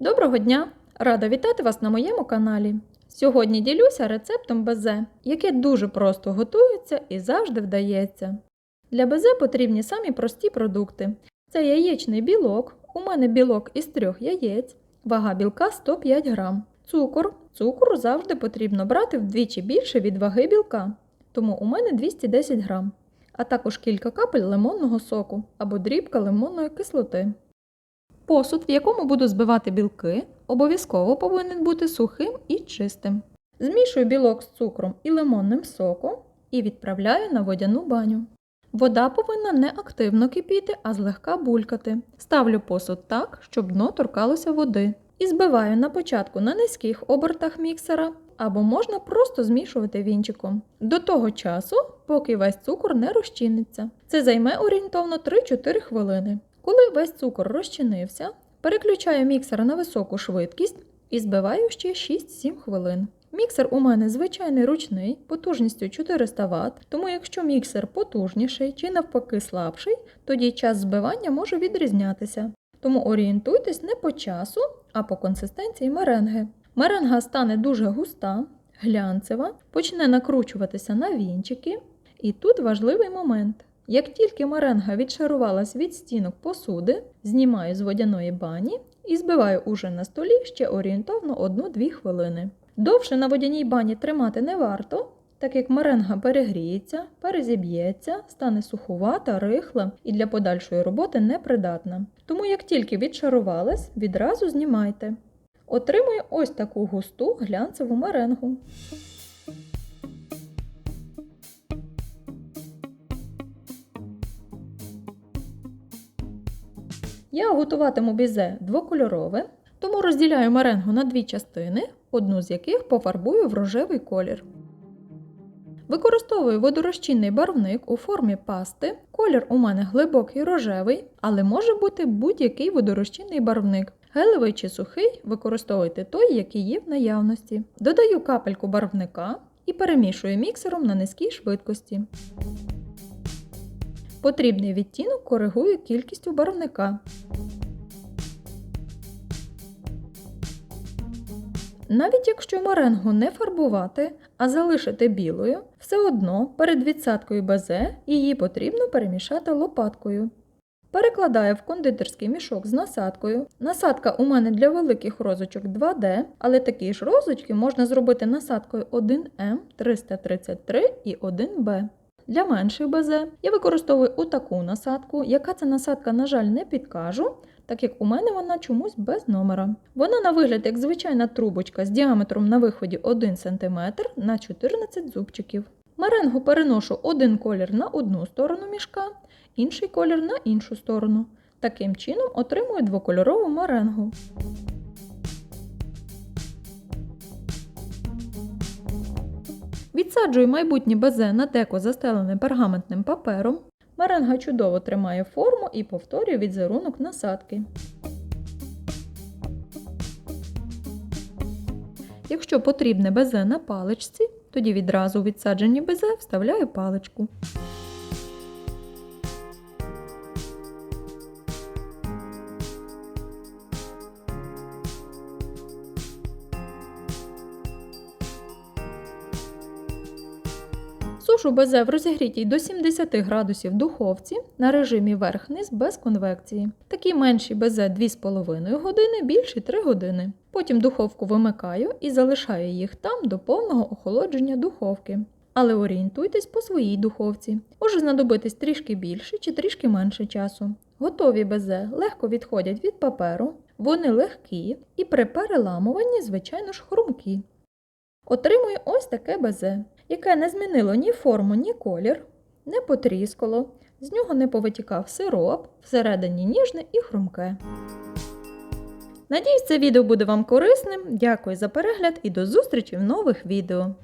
Доброго дня! Рада вітати вас на моєму каналі. Сьогодні ділюся рецептом безе, яке дуже просто готується і завжди вдається. Для безе потрібні самі прості продукти. Це яєчний білок, у мене білок із трьох яєць, вага білка 105 грам, цукор. Цукру завжди потрібно брати вдвічі більше від ваги білка, тому у мене 210 грам, а також кілька капель лимонного соку або дрібка лимонної кислоти. Посуд, в якому буду збивати білки, обов'язково повинен бути сухим і чистим. Змішую білок з цукром і лимонним соком і відправляю на водяну баню. Вода повинна не активно кипіти, а злегка булькати. Ставлю посуд так, щоб дно торкалося води. І збиваю на початку на низьких обертах міксера, або можна просто змішувати вінчиком. До того часу, поки весь цукор не розчиниться. Це займе орієнтовно 3-4 хвилини. Коли весь цукор розчинився, переключаю міксер на високу швидкість і збиваю ще 6-7 хвилин. Міксер у мене звичайний ручний, потужністю 400 Вт, тому якщо міксер потужніший чи навпаки слабший, тоді час збивання може відрізнятися. Тому орієнтуйтесь не по часу, а по консистенції меренги. Меренга стане дуже густа, глянцева, почне накручуватися на вінчики. І тут важливий момент. Як тільки меренга відшарувалась від стінок посуди, знімаю з водяної бані і збиваю уже на столі ще орієнтовно 1-2 хвилини. Довше на водяній бані тримати не варто, так як меренга перегріється, перезіб'ється, стане сухувата, рихла і для подальшої роботи непридатна. Тому як тільки відшарувалась, відразу знімайте. Отримую ось таку густу глянцеву меренгу. Я готуватиму бізе двокольорове, тому розділяю меренгу на дві частини, одну з яких пофарбую в рожевий колір. Використовую водорозчинний барвник у формі пасти. Колір у мене глибокий рожевий, але може бути будь-який водорозчинний барвник. Гелевий чи сухий використовуйте той, який є в наявності. Додаю капельку барвника і перемішую міксером на низькій швидкості. Потрібний відтінок коригую кількістю барвника. Навіть якщо меренгу не фарбувати, а залишити білою, все одно перед відсадкою безе її потрібно перемішати лопаткою. Перекладаю в кондитерський мішок з насадкою. Насадка у мене для великих розочок 2D, але такі ж розочки можна зробити насадкою 1М 333 і 1Б. Для менших безе я використовую отаку насадку, яка це насадка, на жаль, не підкажу, так як у мене вона чомусь без номера. Вона на вигляд як звичайна трубочка з діаметром на виході 1 см на 14 зубчиків. Меренгу переношу один колір на одну сторону мішка, інший колір на іншу сторону. Таким чином отримую двокольорову меренгу. Відсаджую майбутнє безе на деко застелене пергаментним папером. Меренга чудово тримає форму і повторює відзерунок насадки. Якщо потрібне безе на паличці, тоді відразу у відсаджені безе вставляю паличку. Сушу безе в розігрітій до 70 градусів духовці на режимі верх-низ без конвекції. Такі менші безе 2,5 години, більші 3 години. Потім духовку вимикаю і залишаю їх там до повного охолодження духовки. Але орієнтуйтесь по своїй духовці. Може знадобитись трішки більше чи трішки менше часу. Готові безе легко відходять від паперу, вони легкі і при переламуванні, звичайно ж, хрумкі. Отримую ось таке безе, яке не змінило ні форму, ні колір, не потріскало, з нього не повитікав сироп, всередині ніжне і хрумке. Надіюсь, це відео буде вам корисним. Дякую за перегляд і до зустрічі в нових відео.